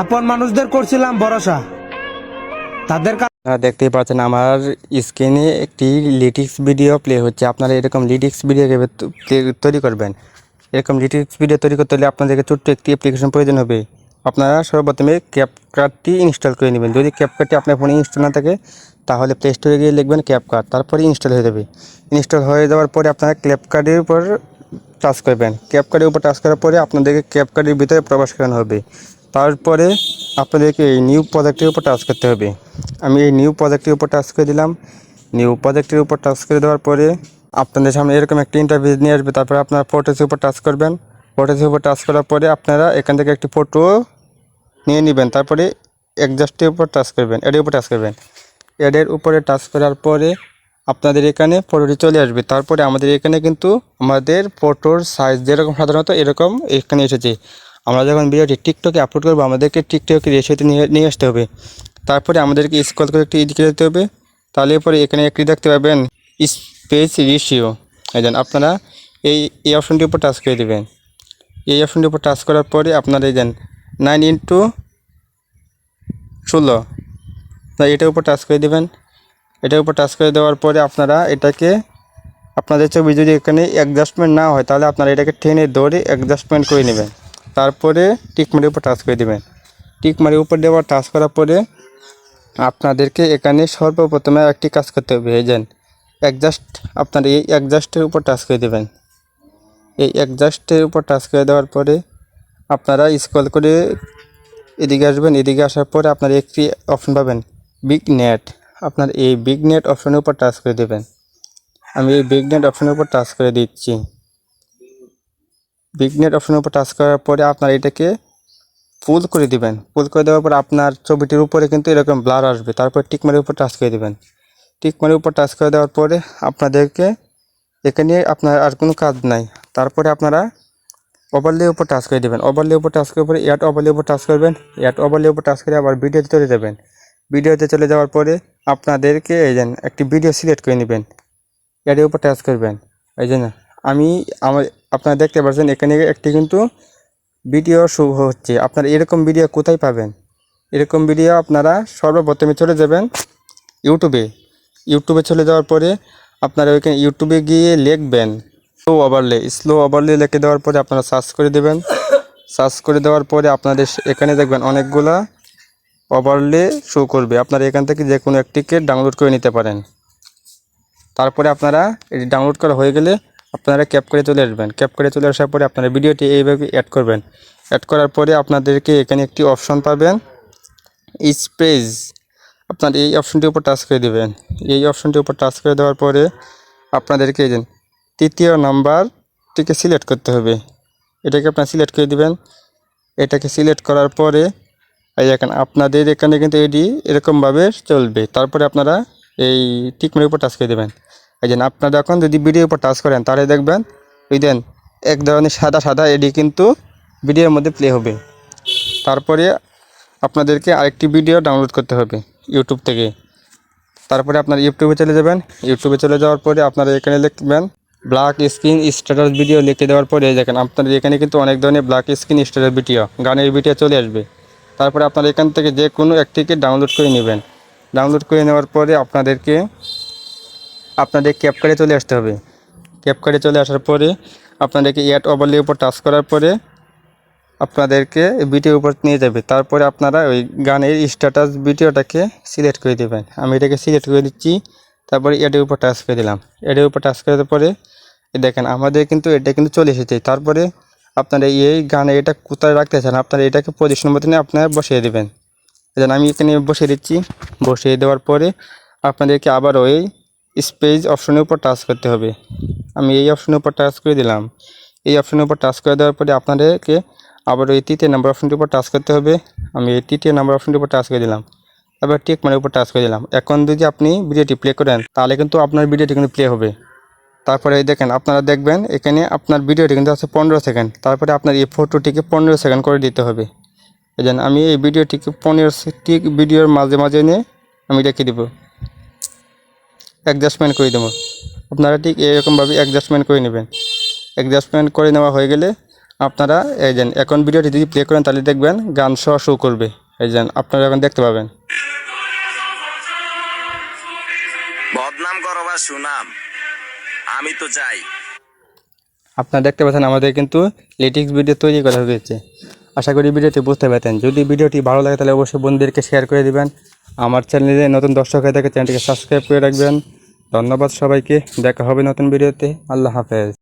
আপন মানুষদের করছিলাম ভরসা। তাদের দেখতেই পাচ্ছেন আমার স্ক্রিনে একটি লিটিক্স ভিডিও প্লে হচ্ছে। আপনারা এরকম লিটিক্স ভিডিও তৈরি করবেন? এরকম লিটিক্স ভিডিও তৈরি করতে হলে আপনাদেরকে ছোট্ট একটি অ্যাপ্লিকেশন প্রয়োজন হবে। আপনারা সর্বপ্রথমে ক্যাপকার্টটি ইনস্টল করে নেবেন। যদি ক্যাপকার্টটি আপনার ফোনে ইনস্টল না থাকে, তাহলে প্লে স্টোরে গিয়ে লিখবেন ক্যাপকার্ট তারপরে ইনস্টল হয়ে যাবে। ইনস্টল হয়ে যাওয়ার পরে আপনারা ক্যাপকার্টের উপর টাচ করবেন। ক্যাপকার্টের উপর টাচ করার পরে আপনাদেরকে ক্যাপকার্টের ভিতরে প্রবেশ করানো হবে। তারপরে আপনাদেরকে এই নিউ প্রজেক্টের উপর টাচ করতে হবে। আমি এই নিউ প্রজেক্টের উপর টাচ করে দিলাম। নিউ প্রজেক্টের উপর টাচ করে দেওয়ার পরে আপনাদের সামনে এরকম একটা ইন্টারভিউ নিয়ে আসবে। তারপরে আপনারা ফটোসের উপর টাচ করবেন। ফটোসের উপর টাচ করার পরে আপনারা এখান থেকে একটি ফটো নিয়ে নেবেন। তারপরে অ্যাডজাস্টের উপর টাচ করবেন এডের উপর টাচ করবেন। এডের উপরে টাচ করার পরে আপনাদের এখানে ফটোটি চলে আসবে। তারপরে আমাদের এখানে কিন্তু আমাদের ফটোর সাইজ যেরকম সাধারণত এরকম এখানে এসেছে। আমরা যখন ভিডিওটি টিকটকে আপলোড করব, আমাদেরকে টিকটকে রেশিওতে নিয়ে নিয়ে আসতে হবে। তারপরে আমাদেরকে স্কল করে একটি এদিকে যেতে হবে। তাহলে পরে এখানে একটি দেখতে পাবেন স্পেস রেশিও এই দেন আপনারা এই এই অপশনটির উপর টাচ করে দেবেন। এই অপশনটির উপর টাচ করার পরে আপনারা এই দেন নাইন ইন্টু ষোলো। এটার উপর টাচ করে দেবেন। এটার উপর টাচ করে দেওয়ার পরে আপনারা এটাকে আপনাদের ছবি যদি এখানে অ্যাডজাস্টমেন্ট না হয়, তাহলে আপনারা এটাকে টেনে ধরে অ্যাডজাস্টমেন্ট করে নেবেন। তারপরে টিকমারির উপর টাচ করে দেবেন। টিকমারির উপর দেওয়ার টাচ করার পরে আপনাদেরকে এখানে সর্বপ্রথমে একটি কাজ করতে হবে যান অ্যাডজাস্ট আপনার এই অ্যাডজাস্টের উপর টাচ করে দেবেন। এই অ্যাডজাস্টের উপর টাচ করে দেওয়ার পরে আপনারা স্ক্রল করে এদিকে আসবেন, এদিকে আসার পরে আপনার একটি অপশন পাবেন বিগ নেট আপনার এই বিগ নেট অপশনের উপর টাচ করে দেবেন। আমি এই বিগ নেট অপশনের উপর টাচ করে দিচ্ছি। বিগ নেট অপশনের উপর টাচ করার পরে আপনার এটাকে ফুল করে দিবেন। ফুল করে দেওয়ার পর আপনার ছবিটির উপরে কিন্তু এরকম ব্লার আসবে। তারপর টিকমারির উপর টাচ করে দিবেন। টিকমারির উপর টাচ করে দেওয়ার পরে আপনাদেরকে এখানে আপনার আর কোনো কাজ নাই। তারপরে আপনারা ওভারলে উপর টাচ করে দেবেন। ওভারলে উপর টাচ করার পরে অ্যাড ওভারলে উপর টাচ করবেন। অ্যাড ওভারলে উপর টাচ করে আবার ভিডিওতে চলে যাবেন। ভিডিওতে চলে যাওয়ার পরে আপনাদেরকে এই যেন একটি ভিডিও সিলেক্ট করে নেবেন। অ্যাডের উপর টাচ করবেন। এই জন্য আমি আমার, আপনারা দেখতে পাচ্ছেন, এখানে একটি কিন্তু ভিডিও শো হচ্ছে। আপনারা এরকম ভিডিও কোথায় পাবেন? এরকম ভিডিও আপনারা সর্বপ্রথমে চলে যাবেন ইউটিউবে। ইউটিউবে চলে যাওয়ার পরে আপনারা ওইখানে ইউটিউবে গিয়ে লিখবেন স্লো ওভারলে স্লো ওভারলে লিখে দেওয়ার পরে আপনারা সার্চ করে দেবেন। সার্চ করে দেওয়ার পরে আপনাদের এখানে দেখবেন অনেকগুলা ওভারলে শো করবে। আপনারা এখান থেকে যে কোনো একটিকে ডাউনলোড করে নিতে পারেন। তারপরে আপনারা এটি ডাউনলোড করা হয়ে গেলে আপনারা ক্যাপ করে চলে আসবেন। ক্যাপ করে চলে আসার পরে আপনারা ভিডিওটি এইভাবে অ্যাড করবেন। অ্যাড করার পরে আপনাদেরকে এখানে একটি অপশন পাবেন স্পেস আপনার এই অপশনটির উপর টাচ করে দেবেন। এই অপশনটির উপর টাচ করে দেওয়ার পরে আপনাদেরকে এই তৃতীয় নাম্বারটিকে সিলেক্ট করতে হবে। এটাকে আপনার সিলেক্ট করে দিবেন। এটাকে সিলেক্ট করার পরে এই দেখেন আপনাদের এখানে কিন্তু এটি এরকমভাবে চলবে। তারপরে আপনারা এই টিকমের উপর টাচ করে দেবেন। এই যে আপনারা এখন যদি ভিডিওর উপর টাচ করেন, তাহলে দেখবেন, ওই দেন, এক ধরনের সাদা সাদা এডি কিন্তু ভিডিওর মধ্যে প্লে হবে। তারপরে আপনাদেরকে আরেকটি ভিডিও ডাউনলোড করতে হবে ইউটিউব থেকে। তারপরে আপনার ইউটিউবে চলে যাবেন। ইউটিউবে চলে যাওয়ার পরে আপনারা এখানে লিখবেন ব্ল্যাক স্ক্রিন স্ট্যাটাস ভিডিও লিখে দেওয়ার পরে দেখেন, আপনাদের এখানে কিন্তু অনেক ধরনের ব্ল্যাক স্ক্রিন স্ট্যাটাস ভিডিও গানের ভিডিও চলে আসবে। তারপরে আপনারা এখান থেকে যে কোনো একটিকে ডাউনলোড করে নেবেন। ডাউনলোড করে নেওয়ার পরে আপনাদেরকে আপনাদের ক্যাপকারে চলে আসতে হবে। ক্যাপকারে চলে আসার পরে আপনাদেরকে অ্যাড ওভারলের উপর টাচ করার পরে আপনাদেরকে ভিডিওর উপর নিয়ে যাবে। তারপরে আপনারা ওই গানের স্ট্যাটাস ভিডিওটাকে সিলেক্ট করে দেবেন। আমি এটাকে সিলেক্ট করে দিচ্ছি, তারপরে এটার উপর টাচ করে দিলাম। এটার উপর টাচ করে দেওয়ার পরে দেখেন, আমাদের কিন্তু এটা কিন্তু চলে এসেছে। তারপরে আপনারা এই গানে এটা কোথায় রাখতে চান, আপনারা এটাকে পজিশন মতো নিয়ে আপনারা বসিয়ে দেবেন। আমি এখানে বসিয়ে দিচ্ছি। বসিয়ে দেওয়ার পরে আপনাদেরকে আবার ওই স্পেস অপশনের উপর টাচ করতে হবে। আমি এই অপশনের উপর টাচ করে দিলাম। এই অপশনের উপর টাচ করে দেওয়ার পরে আপনাদেরকে আবার ওই তৃতীয় নাম্বার অপশনটির উপর টাচ করতে হবে। আমি এই তৃতীয় নাম্বার অপশনটির উপর টাচ করে দিলাম। তারপর টিক মানে উপর টাচ করে দিলাম। এখন যদি আপনি ভিডিওটি প্লে করেন, তাহলে কিন্তু আপনার ভিডিওটি কিন্তু প্লে হবে। তারপরে এই দেখেন, আপনারা দেখবেন এখানে আপনার ভিডিওটি কিন্তু আছে পনেরো সেকেন্ড তারপরে আপনার এই ফটোটিকে পনেরো সেকেন্ড করে দিতে হবে। এই আমি এই ভিডিওটিকে পনেরো ঠিক ভিডিওর মাঝে মাঝে নিয়ে আমি রেখে দেবো। অ্যাডজাস্টমেন্ট করে দেবো। আপনারা ঠিক এরকমভাবে অ্যাডজাস্টমেন্ট করে নেবেন। অ্যাডজাস্টমেন্ট করে নেওয়া হয়ে গেলে আপনারা এই যে এখন ভিডিওটি যদি প্লে করেন তাহলে দেখবেন গান সহ শো করবে। এই যে আপনারা এখন দেখতে পাবেন। বদনাম করো বা সুনাম আমি তো চাই। আপনারা দেখতে পাচ্ছেন আমাদের কিন্তু লেটেক্স ভিডিও তৈরি করা হয়েছে। আশা করি ভিডিওটি বুঝতে পারতেন যদি ভিডিওটি ভালো লাগে তাহলে অবশ্যই বন্ধুদেরকে শেয়ার করে দিবেন। আমার চ্যানেলে নতুন দর্শক হয়ে থাকে, চ্যানেলটিকে সাবস্ক্রাইব করে রাখবেন। ধন্যবাদ সবাইকে। দেখা হবে নতুন ভিডিওতে। আল্লাহ হাফেজ।